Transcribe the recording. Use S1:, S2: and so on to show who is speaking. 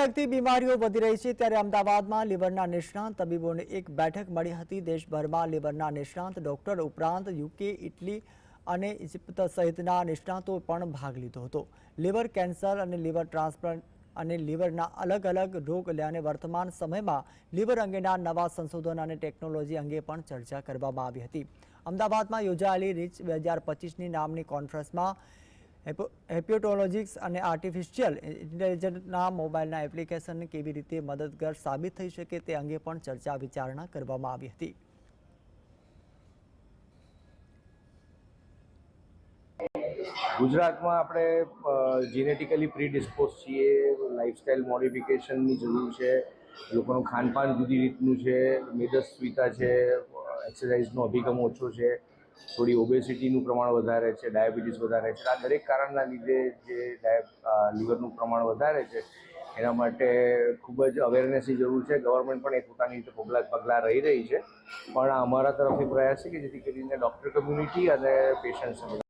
S1: લગતી બીમારીઓ વધી રહી છે ત્યારે અમદાવાદમાં લીવરના નિષ્ણાંત તબીબોની એક બેઠક મળી હતી. દેશભરમાં લીવરના નિષ્ણાંત ડોક્ટર ઉપરાંત યુકે, ઇટલી અને ઇજિપ્ત સહિતના નિષ્ણાંતો પણ ભાગ લીધો હતો. લીવર કેન્સર અને લીવર ટ્રાન્સપ્લાન્ટ અને લીવરના અલગ અલગ રોગ અને વર્તમાન સમયમાં લીવર અંગેના નવા સંશોધન અને ટેકનોલોજી અંગે પણ ચર્ચા કરવામાં આવી હતી. અમદાવાદમાં યોજાયેલી રીચ બે હજાર પચીસની નામની કોન્ફરન્સમાં હેપ્યોટોલોજિક્સ અને આર્ટિફિશિયલ ઇન્ટેલિજન્સના મોબાઈલના એપ્લિકેશન કેવી રીતે મદદગાર સાબિત થઈ શકે તે અંગે પણ ચર્ચા વિચારણા કરવામાં આવી હતી.
S2: ગુજરાતમાં આપણે જીનેટિકલી પ્રીડિસ્પોઝ છીએ લાઇફસ્ટાઇલ મોડિફિકેશનની જરૂર છે, લોકોનું ખાનપાન જુદી રીતનું છે, મેદસ્વીતા છે એક્સરસાઇઝનો અભિગમ ઓછો છે થોડી ઓબેસિટીનું પ્રમાણ વધારે છે ડાયાબિટીસ વધારે છે. આ દરેક કારણના લીધે જે લીવરનું પ્રમાણ વધારે છે, એના માટે ખૂબ જ અવેરનેસની જરૂર છે. ગવર્મેન્ટ પણ એ પોતાની રીતે પગલાં પગલાં રહી રહી છે. પણ અમારા તરફથી પ્રયાસ છે કે જેથી કરીને ડૉક્ટર કમ્યુનિટી અને પેશન્ટ્સ